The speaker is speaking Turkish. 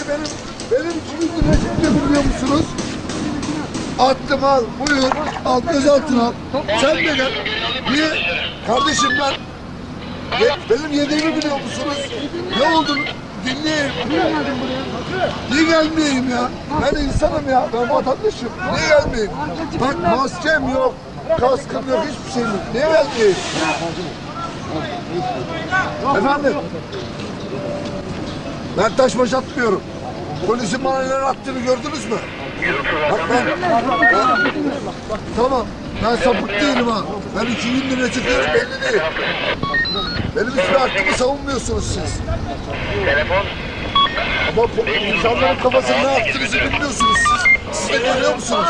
benim benim için ücretini biliyor musunuz? Attım al, buyur, al gözaltına al. Sen de gel. Niye? Kardeşim ben, be- benim yediğimi biliyor musunuz? Ne oldu? Dinleyin. Niye gelmeyeyim ya? Ben insanım ya, ben vatandaşım. Niye gelmeyeyim? Bak maskem yok, kaskım yok, hiçbir şeyim yok. Niye gelmeyeyim? Efendim? Ben taş baş atmıyorum. Polisin bana neler attığını gördünüz mü? Bak ben, ben- tamam ben sapık değilim ha. Ben iki gündür ne çıkıyorum belli değil. Benim hiçbir hakkımı savunmuyorsunuz siz. Telefon. Ama bu insanların kafasını ne yaptığınızı bilmiyorsunuz siz. Siz de görüyor musunuz?